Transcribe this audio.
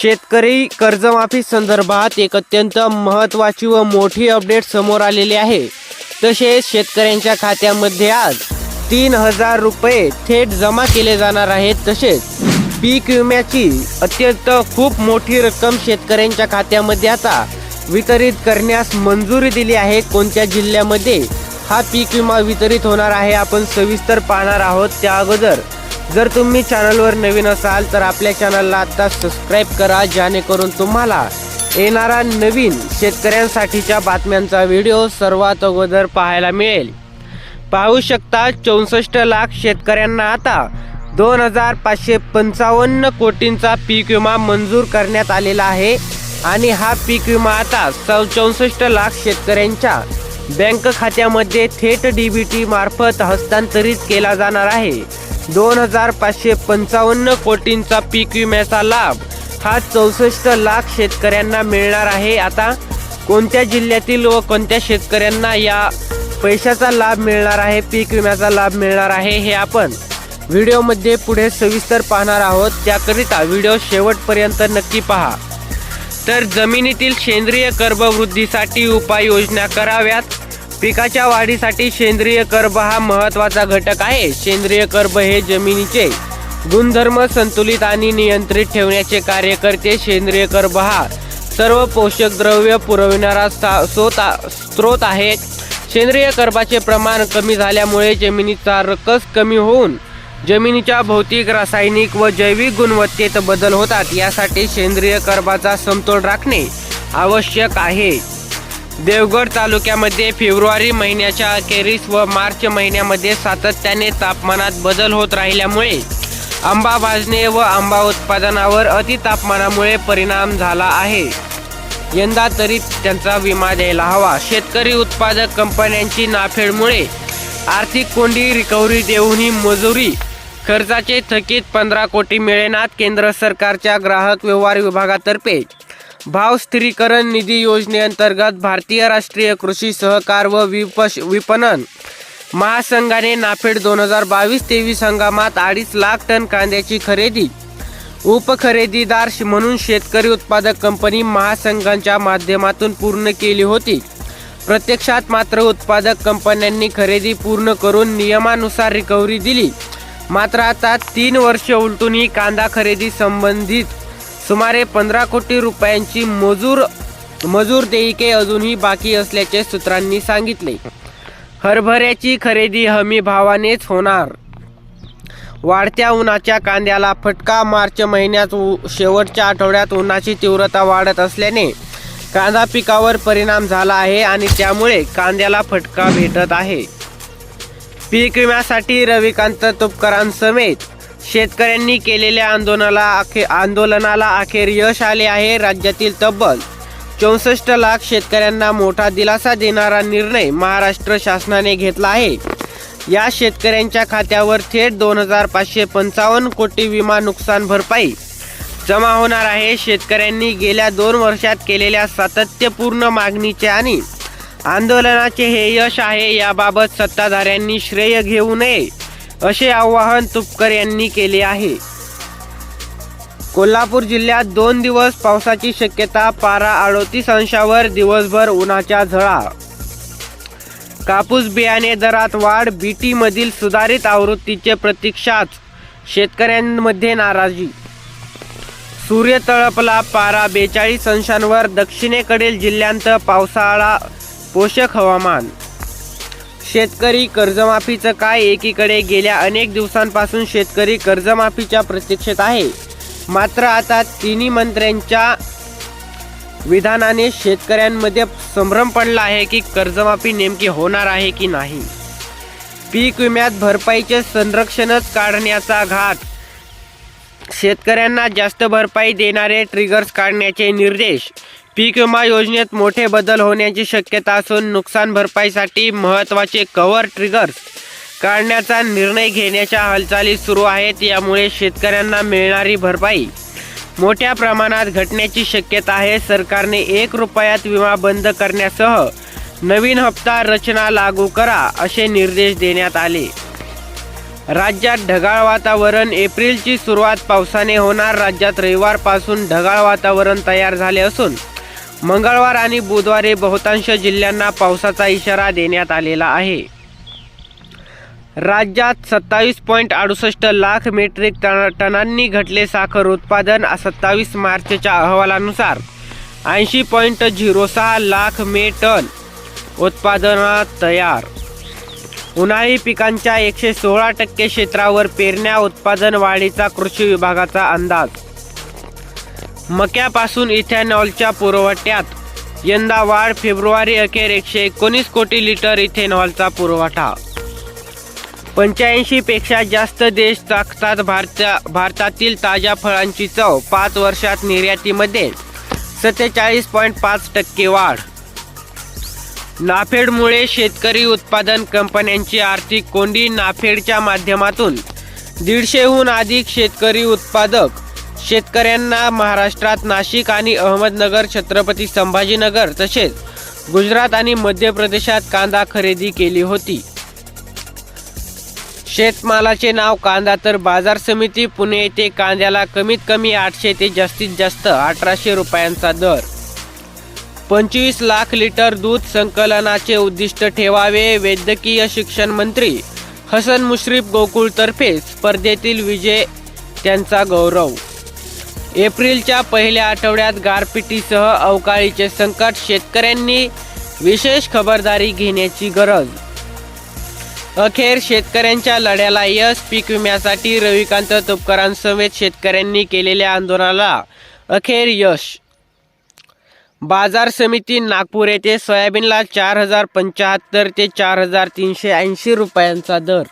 शेतकरी कर्जमाफी संदर्भात एक अत्यंत महत्त्वाची व मोठी अपडेट समोर आलेली आहे. तसेच शेतकऱ्यांच्या खात्यामध्ये आज तीन हजार रुपये थेट जमा केले जाणार आहेत. तसेच पीक विम्याची अत्यंत खूप मोठी रक्कम शेतकऱ्यांच्या खात्यामध्ये आता वितरित करण्यास मंजुरी दिली आहे. कोणत्या जिल्ह्यामध्ये हा पीक विमा वितरित होणार आहे आपण सविस्तर पाहणार आहोत. त्या अगोदर जर तुम्ही चॅनलवर नवीन असाल तर आपल्या चॅनलला आता सबस्क्राईब करा जेणेकरून तुम्हाला येणारा नवीन शेतकऱ्यांसाठीच्या बातम्यांचा व्हिडिओ सर्वात अगोदर पाहायला मिळेल. पाहू शकता चौसष्ट लाख शेतकऱ्यांना आता दोन हजार पाचशे पंचावन्न कोटींचा पीक विमा मंजूर करण्यात आलेला आहे आणि हा पीक विमा आता चौ चौसष्ट लाख शेतकऱ्यांच्या बँक खात्यामध्ये थेट डी बी टी मार्फत हस्तांतरित केला जाणार आहे. दोन हजार पाचशे पंचावन्न कोटींचा पीक विम्याचा लाभ. हा चौसष्ट लाख शेतकऱ्यांना मिळणार आहे. आता कोणत्या जिल्ह्यातील व कोणत्या शेतकऱ्यांना या पैशाचा लाभ मिळणार आहे पीक विम्याचा लाभ मिळणार आहे हे आपण व्हिडिओमध्ये पुढे सविस्तर पाहणार आहोत. त्याकरिता व्हिडिओ शेवटपर्यंत नक्की पहा. तर जमिनीतील सेंद्रिय कर्बवृद्धीसाठी उपाययोजना कराव्यात. पिकाच्या वाढीसाठी सेंद्रिय कर्ब हा महत्त्वाचा घटक आहे. सेंद्रिय कर्ब हे जमिनीचे गुणधर्म संतुलित आणि नियंत्रित ठेवण्याचे कार्य करते. सेंद्रिय कर्ब हा सर्व पोषक द्रव्य पुरविणारा सा- स्रोत आहे. सेंद्रिय कर्बाचे प्रमाण कमी झाल्यामुळे जमिनीचा रकस कमी होऊन जमिनीच्या भौतिक रासायनिक व जैविक गुणवत्तेत बदल होतात. यासाठी सेंद्रिय कर्बाचा समतोल राखणे आवश्यक आहे. देवगड तालुक्यामध्ये फेब्रुवारी महिन्याच्या अखेरीस व मार्च महिन्यामध्ये सातत्याने तापमानात बदल होत राहिल्यामुळे आंबा भाजणे व आंबा उत्पादनावर अतितापमानामुळे परिणाम झाला आहे. यंदा तरी त्यांचा विमा द्यायला हवा. शेतकरी उत्पादक कंपन्यांची नाफेडमुळे आर्थिक कोंडी रिकव्हरी देऊनही मजुरी खर्चाचे थकीत पंधरा कोटी मिळेनात केंद्र सरकारच्या ग्राहक व्यवहार विभागातर्फे. भाव स्थिरीकरण निधी योजनेअंतर्गत भारतीय राष्ट्रीय कृषी सहकार व विपश विपणन महासंघाने नाफेड दोन हजार बावीस तेवीस हंगामात अडीच लाख टन कांद्याची खरेदी उपखरेदीदार म्हणून शेतकरी उत्पादक कंपनी महासंघांच्या माध्यमातून पूर्ण केली होती. प्रत्यक्षात मात्र उत्पादक कंपन्यांनी खरेदी पूर्ण करून नियमानुसार रिकव्हरी दिली. मात्र आता तीन वर्ष उलटूनही कांदा खरेदी संबंधित सुमारे पंधरा कोटी रुपयांची मजूर मजूर देयके अजूनही बाकी असल्याचे सूत्रांनी सांगितले. हरभऱ्याची खरेदी हमी भावानेच होणार. वाढत्या उन्हाच्या कांद्याला फटका मार्च महिन्यात उ- शेवटच्या आठवड्यात उन्हाची तीव्रता वाढत असल्याने कांदा पिकावर परिणाम झाला आहे आणि त्यामुळे कांद्याला फटका भेटत आहे. पीक विम्यासाठी रविकांत तुपकरांसमेत शेतकऱ्यांनी केलेल्या आंदोलनाला अखे आंदोलनाला अखेर यश आले आहे राज्यातील तब्बल चौसष्ट लाख शेतकऱ्यांना मोठा दिलासा देणारा निर्णय महाराष्ट्र शासनाने घेतला आहे. या शेतकऱ्यांच्या खात्यावर थेट दोन हजार पाचशे पंचावन्न कोटी विमा नुकसान भरपाई जमा होणार आहे. शेतकऱ्यांनी गेल्या दोन वर्षात केलेल्या सातत्यपूर्ण मागणीचे आणि आंदोलनाचे हे यश आहे. याबाबत सत्ताधाऱ्यांनी श्रेय घेऊ नये. असे आवाहन तुपकर यांनी केले आहे. कोल्हापूर जिल्ह्यात दोन दिवस पावसाची शक्यता पारा अडोतीस अंशावर दिवसभर उन्हाच्या झळा. कापूस बियाणे दरात वाढ बीटी मधील सुधारित आवृत्तीचे प्रतीक्षाच शेतकऱ्यांमध्ये नाराजी. सूर्य तळपला पारा बेचाळीस अंशांवर दक्षिणेकडील जिल्ह्यांत पावसाळा पोषक हवामान. शेतकरी कर्जमाफीचं काय एकीकडे गेल्या अनेक दिवसांपासून शेतकरी कर्जमाफीच्या प्रतीक्षेत आहे. मात्र आता तिन्ही मंत्र्यांच्या विधानाने शेतकऱ्यांमध्ये संभ्रम पडला आहे की कर्जमाफी नेमकी होणार आहे की नाही. पीक विम्यात भरपाईचे संरक्षणच काढण्याचा घात. शेतकऱ्यांना जास्त भरपाई देणारे ट्रिगर्स काढण्याचे निर्देश. पीक विमा योजनेत मोठे बदल होण्याची शक्यता असून नुकसान भरपाईसाठी महत्त्वाचे कव्हर ट्रिगर्स काढण्याचा निर्णय घेण्याच्या हालचाली सुरू आहेत. यामुळे शेतकऱ्यांना मिळणारी भरपाई मोठ्या प्रमाणात घटण्याची शक्यता आहे. सरकारने एक रुपयात विमा बंद करण्यासह नवीन हप्ता रचना लागू करा असे निर्देश देण्यात आले. राज्यात ढगाळ वातावरण एप्रिलची सुरुवात पावसाने होणार. राज्यात रविवारपासून ढगाळ वातावरण तयार झाले असून मंगळवार आणि बुधवारी बहुतांश जिल्ह्यांना पावसाचा इशारा देण्यात आलेला आहे. राज्यात सत्तावीस पॉईंट अडुसष्ट लाख मेट्रिक टन टनांनी घटले साखर उत्पादन सत्तावीस मार्चच्या अहवालानुसार. ऐंशी पॉईंट झिरो सहा लाख मे टन उत्पादनात तयार. उन्हाळी पिकांच्या एकशे सोळा टक्के क्षेत्रावर पेरण्या उत्पादन वाढीचा कृषी विभागाचा अंदाज. मक्यापासून इथेनॉलच्या पुरवठ्यात. यंदा वाढ फेब्रुवारी अखेर एकशे एकोणीस कोटी लिटर इथेनॉलचा पुरवठा. पंच्याऐंशी पेक्षा जास्त देश चाकतात भारता भारतातील ताज्या फळांची चव. पाच वर्षात निर्यातीमध्ये सत्तेचाळीस पॉईंट पाच टक्के वाढ. नाफेडमुळे शेतकरी उत्पादन कंपन्यांची आर्थिक कोंडी नाफेडच्या माध्यमातून. दीडशेहून अधिक शेतकरी उत्पादक शेतकऱ्यांना महाराष्ट्रात नाशिक आणि अहमदनगर छत्रपती संभाजीनगर तसेच गुजरात आणि मध्य प्रदेशात कांदा खरेदी केली होती. शेतमालाचे नाव कांदा तर बाजार समिती पुणे येथे कांद्याला कमीत कमी आठशे ते जास्तीत जास्त अठराशे रुपयांचा दर. पंचवीस लाख लिटर दूध संकलनाचे उद्दिष्ट ठेवावे वैद्यकीय शिक्षण मंत्री हसन मुश्रीफ गोकुळतर्फे स्पर्धेतील विजय त्यांचा गौरव. एप्रिलच्या पहिल्या आठवड्यात गारपिटीसह अवकाळीचे संकट शेतकऱ्यांनी विशेष खबरदारी घेण्याची गरज. अखेर शेतकऱ्यांच्या लढ्याला यश पीक विम्यासाठी रविकांत तुपकरांसमेत शेतकऱ्यांनी केलेल्या आंदोलनाला अखेर यश. बाजार समिती नागपूर येथे सोयाबीनला चार हजार पंच्याहत्तर ते चार हजार तीनशे ऐंशी रुपयांचा दर.